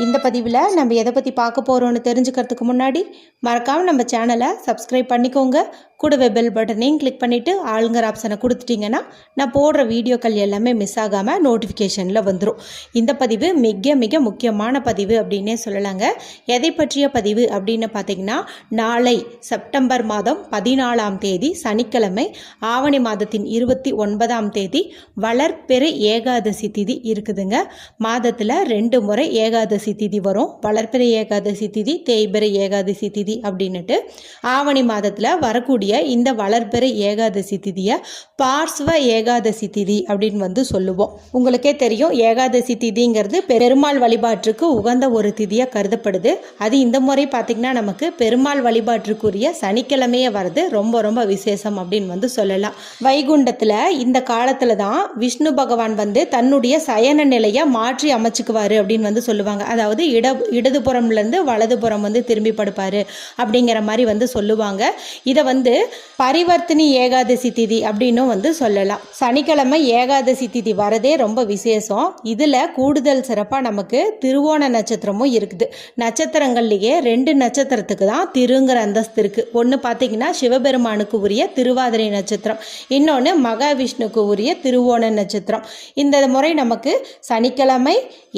இந்த பதிவில் நம்ம எதை பற்றி பார்க்க போகிறோன்னு தெரிஞ்சுக்கிறதுக்கு முன்னாடி மறக்காமல் நம்ம சேனலை சப்ஸ்கிரைப் பண்ணிக்கோங்க. கூடவே பெல் பட்டனையும் கிளிக் பண்ணிவிட்டு ஆளுங்கர் ஆப்ஷனை கொடுத்துட்டிங்கன்னா நான் போடுற வீடியோக்கள் எல்லாமே மிஸ் ஆகாமல் நோட்டிஃபிகேஷனில் வந்துடும் இந்த பதிவு மிக மிக முக்கியமான பதிவு அப்படின்னே சொல்லலாங்க. எதை பற்றிய பதிவு அப்படின்னு பார்த்தீங்கன்னா நாளை செப்டம்பர் மாதம் பதினாலாம் தேதி சனிக்கிழமை ஆவணி மாதத்தின் இருபத்தி ஒன்பதாம் தேதி வளர்ப்பெரு ஏகாதசி திதி இருக்குதுங்க. மாதத்தில் ரெண்டு முறை ஏகாதசி திதி வரும். வளர்ப்பிறை ஏகாதசி திதி தேய்பிறை ஏகாதசி திதி அப்படின்னுட்டு ஆவணி மாதத்தில் வரக்கூடிய இந்த வளர்ப்பிறை ஏகாதசி திதியை பார்ஸ்வ ஏகாதசி திதி அப்படின்னு வந்து சொல்லுவோம். உங்களுக்கே தெரியும் ஏகாதசி திதிங்கிறது பெருமாள் வழிபாட்டுக்கு உகந்த ஒரு திதியாக கருதப்படுது. அது இந்த முறை பார்த்திங்கன்னா நமக்கு பெருமாள் வழிபாட்டுக்குரிய சனிக்கிழமையே வருது ரொம்ப ரொம்ப விசேஷம் அப்படின்னு வந்து சொல்லலாம். வைகுண்டத்தில் இந்த காலத்தில் தான் விஷ்ணு பகவான் வந்து தன்னுடைய சயன நிலையை மாற்றி அமைச்சுக்குவார் அப்படின்னு வந்து சொல்லுவாங்க. அதாவது இட இடதுபுறம்லேருந்து வலதுபுறம் வந்து திரும்பி படுப்பார் அப்படிங்கிற மாதிரி வந்து சொல்லுவாங்க. இதை வந்து பரிவர்த்தனி ஏகாதசி திதி அப்படின்னும் வந்து சொல்லலாம். சனிக்கிழமை ஏகாதசி திதி வரதே ரொம்ப விசேஷம். இதில் கூடுதல் சிறப்பாக நமக்கு திருவோண நட்சத்திரமும் இருக்குது. நட்சத்திரங்கள்லேயே ரெண்டு நட்சத்திரத்துக்கு தான் திருங்கிற அந்தஸ்து இருக்குது ஒன்று பார்த்தீங்கன்னா சிவபெருமானுக்கு உரிய திருவாதிரை நட்சத்திரம். இன்னொன்று மகாவிஷ்ணுக்கு உரிய திருவோண நட்சத்திரம். இந்த முறை நமக்கு சனிக்கிழமை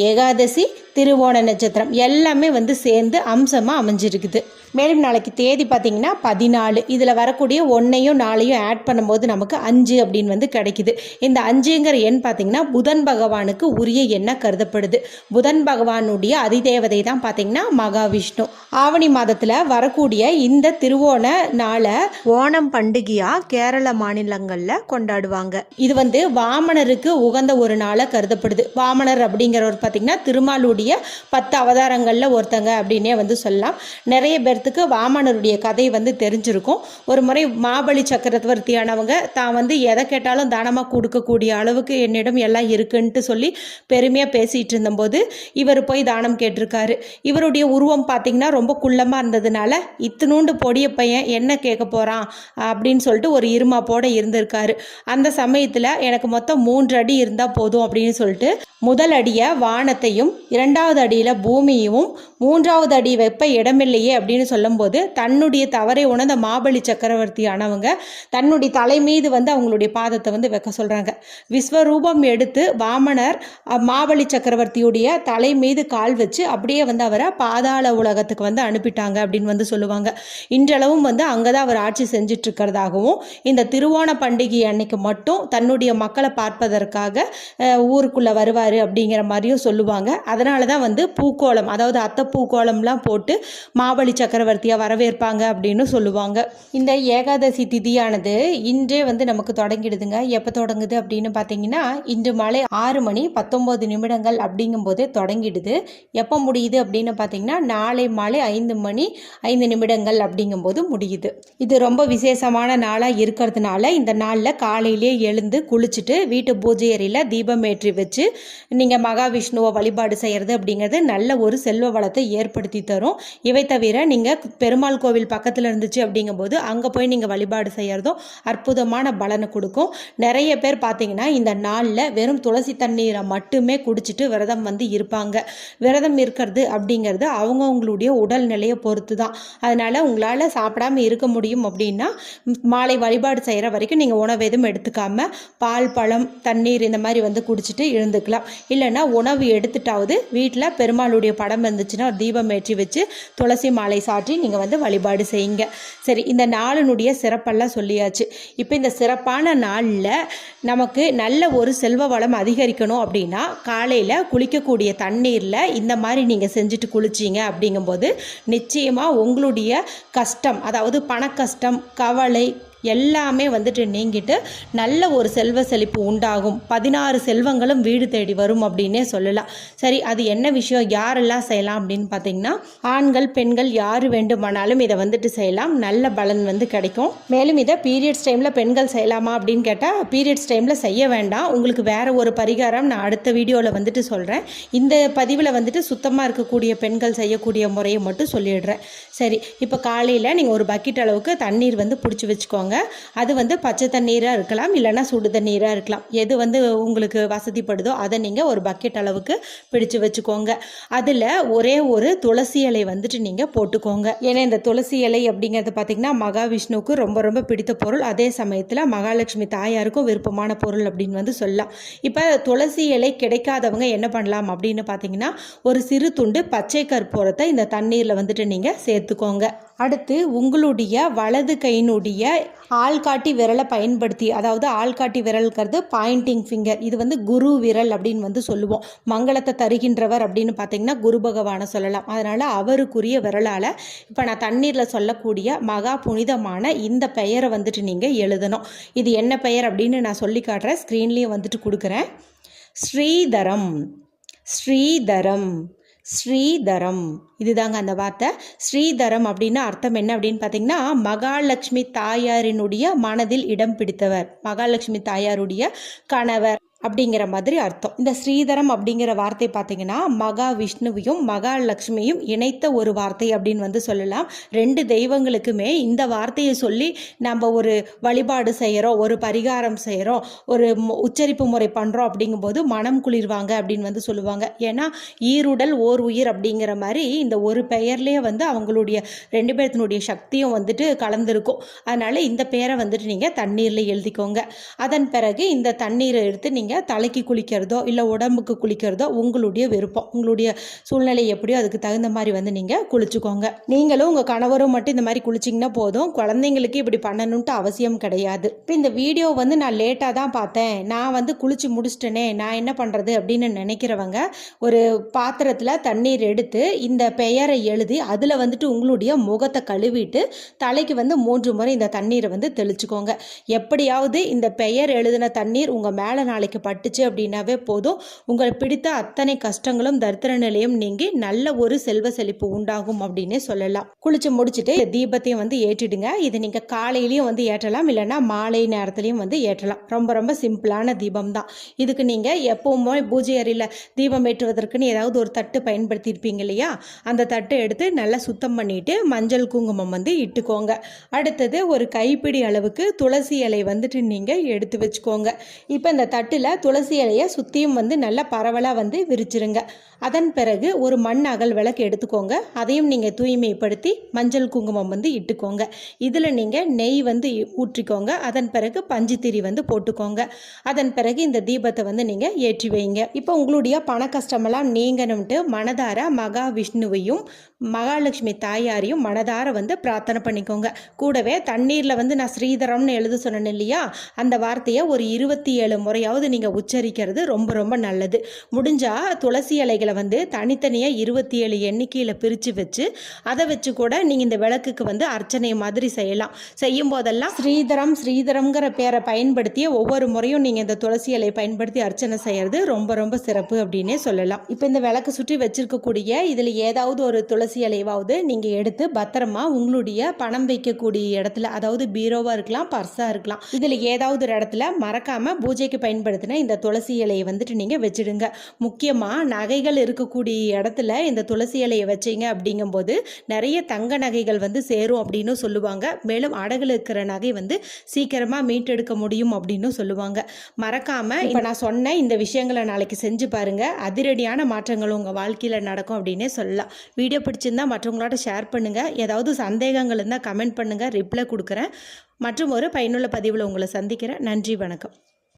ஏகாதசி திருவோண நட்சத்திரம் எல்லாமே வந்து சேர்ந்து அம்சமாக அமைஞ்சிருக்குது. மேலும் நாளைக்கு தேதி பார்த்தீங்கன்னா பதினாலு. இதில் வரக்கூடிய ஒன்றையும் நாளையும் ஆட் பண்ணும்போது நமக்கு அஞ்சு அப்படின்னு வந்து கிடைக்குது. இந்த அஞ்சுங்கிற எண் பார்த்தீங்கன்னா புதன் பகவானுக்கு உரிய எண்ணாக கருதப்படுது. புதன் பகவானுடைய அதிதேவதை தான் பார்த்தீங்கன்னா மகாவிஷ்ணு. ஆவணி மாதத்தில் வரக்கூடிய இந்த திருவோண நாளை ஓணம் பண்டிகையாக கேரள மாநிலங்களில் கொண்டாடுவாங்க. இது வந்து வாமனருக்கு உகந்த ஒரு நாளாக கருதப்படுது. வாமனர் அப்படிங்கிறவர் பார்த்தீங்கன்னா திருமாலுடைய பத்து அவதாரங்களில் ஒருத்தங்க அப்படின்னே வந்து சொல்லலாம். நிறைய பேர் பேர்த்துக்கு வாமனருடைய கதை வந்து தெரிஞ்சிருக்கும். ஒரு முறை மாபலி சக்கரவர்த்தியானவங்க தான் வந்து எதை கேட்டாலும் தானமாக கொடுக்கக்கூடிய அளவுக்கு என்னிடம் எல்லாம் இருக்குன்ட்டு சொல்லி பெருமையாக பேசிகிட்டு இருந்தபோது இவர் போய் தானம் கேட்டிருக்காரு. இவருடைய உருவம் பார்த்தீங்கன்னா ரொம்ப குள்ளமாக இருந்ததுனால இத்தினூண்டு பொடிய பையன் என்ன கேட்க போகிறான் அப்படின்னு சொல்லிட்டு ஒரு இருமாப்போட இருந்திருக்காரு. அந்த சமயத்தில் எனக்கு மொத்தம் மூன்று அடி இருந்தால் போதும் அப்படின்னு சொல்லிட்டு முதல் அடியை வானத்தையும் இரண்டாவது அடியில் பூமியையும் மூன்றாவது அடி வெப்ப இடமில்லையே அப்படின்னு சொல்லும்போது தன்னுடைய தவறை உணர்ந்த மாபலி சக்கரவர்த்தியானவங்க தன்னுடைய தலை மீது வந்து அவங்களுடைய பாதத்தை வந்து வைக்க சொல்கிறாங்க விஸ்வரூபம் எடுத்து வாமனர் மாபலி சக்கரவர்த்தியுடைய தலை மீது கால் வச்சு அப்படியே வந்து அவரை பாதாள உலகத்துக்கு வந்து அனுப்பிட்டாங்க அப்படின்னு வந்து சொல்லுவாங்க. இன்றளவும் வந்து அங்கே தான் அவர் ஆட்சி செஞ்சுட்டு இருக்கிறதாகவும் இந்த திருவோண பண்டிகை அன்னைக்கு மட்டும் தன்னுடைய மக்களை பார்ப்பதற்காக ஊருக்குள்ளே வருவார் அப்படிங்கிற மாதிரியும் சொல்லுவாங்க. அதனால தான் வந்து பூக்கோளம் அதாவது அத்தை பூக்கோளம்லாம் போட்டு மாபலி சக்கரவர்த்தியாக வரவேற்பாங்க அப்படின்னு சொல்லுவாங்க. இந்த ஏகாதசி திதியானது இன்றே வந்து நமக்கு தொடங்கிடுதுங்க. எப்போ தொடங்குது அப்படின்னு பார்த்தீங்கன்னா இன்று மாலை ஆறு மணி பத்தொம்போது நிமிடங்கள் அப்படிங்கும்போதே தொடங்கிடுது. எப்போ முடியுது அப்படின்னு பார்த்தீங்கன்னா நாளை மாலை ஐந்து மணி ஐந்து நிமிடங்கள் அப்படிங்கும்போது முடியுது. இது ரொம்ப விசேஷமான நாளாக இருக்கிறதுனால இந்த நாளில் காலையிலே எழுந்து குளிச்சுட்டு வீட்டு பூஜை அறையில் தீபம் ஏற்றி வச்சு நீங்கள் மகாவிஷ்ணுவை வழிபாடு செய்கிறது அப்படிங்கிறது நல்ல ஒரு செல்வ வளத்தை ஏற்படுத்தி தரும். இவை தவிர நீங்கள் பெருமாள் கோவில் பக்கத்தில் இருந்துச்சு அப்படிங்கும்போது அங்கே போய் நீங்கள் வழிபாடு செய்கிறதும் அற்புதமான பலனை கொடுக்கும். நிறைய பேர் பார்த்தீங்கன்னா இந்த நாளில் வெறும் துளசி தண்ணீரை மட்டுமே குடிச்சிட்டு விரதம் வந்து இருப்பாங்க. விரதம் இருக்கிறது அப்படிங்கிறது அவங்கவுங்களுடைய உடல்நிலையை பொறுத்து தான் அதனால் உங்களால் சாப்பிடாம இருக்க முடியும் அப்படின்னா மாலை வழிபாடு செய்கிற வரைக்கும் நீங்கள் உணவு எதுவும் எடுத்துக்காம பால் பழம் தண்ணீர் இந்த மாதிரி வந்து குடிச்சிட்டு இருந்துக்கலாம். இல்லைன்னா உணவு எடுத்துட்டாவது வீட்டில் பெருமாளுடைய படம் இருந்துச்சுன்னா தீபம் ஏற்றி வச்சு துளசி மாலை சாற்றி நீங்கள் வந்து வழிபாடு செய்யுங்க. சரி இந்த நாளினுடைய சிறப்பெல்லாம் சொல்லியாச்சு. இப்போ இந்த சிறப்பான நாளில் நமக்கு நல்ல ஒரு செல்வ வளம் அதிகரிக்கணும் அப்படின்னா காலையில் குளிக்கக்கூடிய தண்ணீரில் இந்த மாதிரி நீங்கள் செஞ்சுட்டு குளிச்சிங்க அப்படிங்கும்போது நிச்சயமாக உங்களுடைய கஷ்டம் அதாவது பண கஷ்டம் கவலை எல்லாமே வந்துட்டு நீங்கிட்டு நல்ல ஒரு செல்வ செழிப்பு உண்டாகும். பதினாறு செல்வங்களும் வீடு தேடி வரும் அப்படின்னே சொல்லலாம். சரி அது என்ன விஷயம்? யாரெல்லாம் செய்யலாம் அப்படின்னு பார்த்தீங்கன்னா ஆண்கள் பெண்கள் யார் வேண்டுமானாலும் இதை வந்துட்டு செய்யலாம். நல்ல பலன் வந்து கிடைக்கும். மேலும் இதை பீரியட்ஸ் டைமில் பெண்கள் செய்யலாமா அப்படின்னு கேட்டால் பீரியட்ஸ் டைமில் செய்ய வேண்டாம். உங்களுக்கு வேறு ஒரு பரிகாரம் நான் அடுத்த வீடியோவில் வந்துட்டு சொல்கிறேன் இந்த பதிவில் வந்துட்டு சுத்தமாக இருக்கக்கூடிய பெண்கள் செய்யக்கூடிய முறையை மட்டும் சொல்லிடுறேன். சரி இப்போ காலையில் நீங்கள் ஒரு பக்கெட் அளவுக்கு தண்ணீர் வந்து பிடிச்சி வச்சுக்கோங்க. வச்சுக்கோங்க அது வந்து பச்சை தண்ணீராக இருக்கலாம் இல்லைன்னா சுடு தண்ணீராக இருக்கலாம். எது வந்து உங்களுக்கு வசதிப்படுதோ அதை நீங்கள் ஒரு பக்கெட் அளவுக்கு பிடிச்சு வச்சுக்கோங்க. அதில் ஒரே ஒரு துளசி இலை வந்துட்டு நீங்கள் போட்டுக்கோங்க. ஏன்னா இந்த துளசி இலை அப்படிங்கிறது பார்த்தீங்கன்னா மகாவிஷ்ணுவுக்கு ரொம்ப ரொம்ப பிடித்த பொருள். அதே சமயத்தில் மகாலட்சுமி தாயாருக்கும் விருப்பமான பொருள் அப்படின்னு வந்து சொல்லலாம். இப்போ துளசி இலை கிடைக்காதவங்க என்ன பண்ணலாம் அப்படின்னு பார்த்தீங்கன்னா ஒரு சிறு துண்டு பச்சை கற்பூரத்தை இந்த தண்ணீரில் வந்துட்டு நீங்கள் சேர்த்துக்கோங்க. அடுத்து உங்களுடைய வலது கையினுடைய ஆள்காட்டி விரலை பயன்படுத்தி அதாவது ஆள்காட்டி விரல்ங்கிறது பாயிண்டிங் ஃபிங்கர் இது வந்து குரு விரல் அப்படின்னு வந்து சொல்லுவோம். மங்களத்தை தருகின்றவர் அப்படின்னு பார்த்தீங்கன்னா குரு பகவானை சொல்லலாம். அதனால் அவருக்குரிய விரலால் இப்போ நான் தண்ணீரில் சொல்லக்கூடிய மகா புனிதமான இந்த பெயரை வந்துட்டு நீங்கள் எழுதணும். இது என்ன பெயர் அப்படின்னு நான் சொல்லி காட்டுறேன். ஸ்க்ரீன்லேயும் வந்துட்டு கொடுக்குறேன். ஸ்ரீதரம். ஸ்ரீதரம். ஸ்ரீதரம். இதுதாங்க அந்த வார்த்தை. ஸ்ரீதரம் அப்படின்னு அர்த்தம் என்ன அப்படின்னு பார்த்தீங்கன்னா மகாலட்சுமி தாயாரினுடைய மனதில் இடம் பிடித்தவர். மகாலட்சுமி தாயாருடைய கணவர். அப்படிங்கிற மாதிரி அர்த்தம். இந்த ஸ்ரீதரம் அப்படிங்கிற வார்த்தை பார்த்தீங்கன்னா மகா விஷ்ணுவையும் மகாலட்சுமியும் இணைத்த ஒரு வார்த்தை அப்படின்னு வந்து சொல்லலாம். ரெண்டு தெய்வங்களுக்குமே இந்த வார்த்தையை சொல்லி நம்ம ஒரு வழிபாடு செய்கிறோம் ஒரு பரிகாரம் செய்கிறோம் ஒரு உச்சரிப்பு முறை பண்ணுறோம் அப்படிங்கும்போது மனம் குளிர்வாங்க அப்படின்னு வந்து சொல்லுவாங்க. ஏன்னா ஈருடல் ஓர் உயிர் அப்படிங்கிற மாதிரி இந்த ஒரு பெயர்லேயே வந்து அவங்களுடைய ரெண்டு பேர்த்தினுடைய சக்தியும் வந்துட்டு கலந்துருக்கும். அதனால் இந்த பெயரை வந்துட்டு நீங்கள் தண்ணீரில் எழுதிக்கோங்க. அதன் பிறகு இந்த தண்ணீரை எடுத்து நீங்கள் நீங்கள் தலைக்கு குளிக்கிறதோ இல்லை உடம்புக்கு குளிக்கிறதோ உங்களுடைய விருப்பம். உங்களுடைய சூழ்நிலை எப்படியோ அதுக்கு தகுந்த மாதிரி வந்து நீங்கள் குளிச்சுக்கோங்க. நீங்களும் உங்கள் கணவரும் மட்டும் இந்த மாதிரி குளிச்சிங்கன்னா போதும். குழந்தைங்களுக்கு இப்படி பண்ணணுன்ட்டு அவசியம் கிடையாது. இப்போ இந்த வீடியோ வந்து நான் லேட்டாக தான் பார்த்தேன். நான் வந்து குளிச்சு முடிச்சிட்டேனே நான் என்ன பண்ணுறது அப்படின்னு நினைக்கிறவங்க ஒரு பாத்திரத்தில் தண்ணீர் எடுத்து இந்த பெயரை எழுதி அதில் வந்துட்டு உங்களுடைய முகத்தை கழுவிட்டு தலைக்கு வந்து மூன்று முறை இந்த தண்ணீரை வந்து தெளிச்சுக்கோங்க. எப்படியாவது இந்த பெயர் எழுதின தண்ணீர் உங்கள் மேலே நாளைக்கு பட்டுச்சு அப்படின்னாவே போதும். உங்களை பிடித்த அத்தனை கஷ்டங்களும் தரித்திர நிலையும் நீங்கி நல்ல ஒரு செல்வ செழிப்பு உண்டாகும் அப்படின்னே சொல்லலாம். குளிச்சு முடிச்சுட்டு தீபத்தையும் வந்து ஏற்றிடுங்க. இது நீங்கள் காலையிலையும் வந்து ஏற்றலாம் இல்லைன்னா மாலை நேரத்துலையும் வந்து ஏற்றலாம். ரொம்ப ரொம்ப சிம்பிளான தீபம் தான் இதுக்கு நீங்கள் எப்பவுமே பூஜை அறையில் தீபம் ஏற்றுவதற்குன்னு ஏதாவது ஒரு தட்டு பயன்படுத்தியிருப்பீங்க இல்லையா? அந்த தட்டை எடுத்து நல்லா சுத்தம் பண்ணிட்டு மஞ்சள் குங்குமம் வந்து இட்டுக்கோங்க. அடுத்தது ஒரு கைப்பிடி அளவுக்கு துளசி இலை வந்துட்டு நீங்கள் எடுத்து வச்சுக்கோங்க. இப்போ இந்த தட்டில் துளசி இலையை சுற்றியும் வந்து நல்லா பரவலாக வந்து விரிச்சிருங்க. அதன் பிறகு ஒரு மண் அகல் விளக்கு எடுத்துக்கோங்க. அதையும் நீங்கள் தூய்மைப்படுத்தி மஞ்சள் குங்குமம் வந்து இட்டுக்கோங்க. இதில் நீங்கள் நெய் வந்து ஊற்றிக்கோங்க. அதன் பிறகு பஞ்சுத்திரி வந்து போட்டுக்கோங்க. அதன் பிறகு இந்த தீபத்தை வந்து நீங்கள் ஏற்றி வைங்க. இப்போ உங்களுடைய பண கஷ்டமெல்லாம் நீங்கணும்ட்டு மனதார மகா விஷ்ணுவையும் மகாலட்சுமி தாயாரையும் மனதார வந்து பிரார்த்தனை பண்ணிக்கோங்க. கூடவே தண்ணீரில் வந்து நான் ஸ்ரீதரம்னு எழுத சொன்னேன் இல்லையா? அந்த வார்த்தையை ஒரு இருபத்தி ஏழு முறையாவது நீங்கள் உச்சரிக்கிறது ரொம்ப ரொம்ப நல்லது. முடிஞ்சால் துளசி இலைகளை வந்து தனித்தனியாக இருபத்தி ஏழு எண்ணிக்கையில் பிரித்து வச்சு அதை வச்சு கூட நீங்கள் இந்த விளக்குக்கு வந்து அர்ச்சனை மாதிரி செய்யலாம். செய்யும் போதெல்லாம் ஸ்ரீதரம் ஸ்ரீதரம்ங்கிற பேரை பயன்படுத்திய ஒவ்வொரு முறையும் நீங்கள் இந்த துளசி இலையை பயன்படுத்தி அர்ச்சனை செய்கிறது ரொம்ப ரொம்ப சிறப்பு அப்படின்னே சொல்லலாம். இப்போ இந்த விளக்கு சுற்றி வச்சிருக்கக்கூடிய இதில் ஏதாவது ஒரு துளசி இலைவாவது நீங்கள் எடுத்து பத்திரமா உங்களுடைய பணம் வைக்கக்கூடிய இடத்துல அதாவது பீரோவாக இருக்கலாம் பர்ஸாக இருக்கலாம் இதில் ஏதாவது ஒரு இடத்துல மறக்காமல் பூஜைக்கு பயன்படுத்தின இந்த துளசி இலையை வந்துட்டு நீங்கள் வச்சுடுங்க. முக்கியமாக நகைகள் இருக்கக்கூடிய இடத்துல இந்த துளசி இலையை வச்சிங்க அப்படிங்கும்போது நிறைய தங்க நகைகள் வந்து சேரும் அப்படின்னு சொல்லுவாங்க. மேலும் அடகுல இருக்கிற நகை வந்து சீக்கிரமாக மீட்டெடுக்க முடியும் அப்படின்னு சொல்லுவாங்க. மறக்காமல் இப்போ நான் சொன்ன இந்த விஷயங்களை நாளைக்கு செஞ்சு பாருங்கள் அதிரடியான மாற்றங்கள் உங்கள் வாழ்க்கையில் நடக்கும் அப்படின்னே சொல்லலாம். வீடியோ பிடிச்சிருந்தா மற்றவங்களோட ஷேர் பண்ணுங்கள் ஏதாவது சந்தேகங்கள் இருந்தால் கமெண்ட் பண்ணுங்கள் ரிப்ளை கொடுக்குறேன். மற்றும் ஒரு பயனுள்ள பதிவில் உங்களை சந்திக்கிறேன். நன்றி வணக்கம்.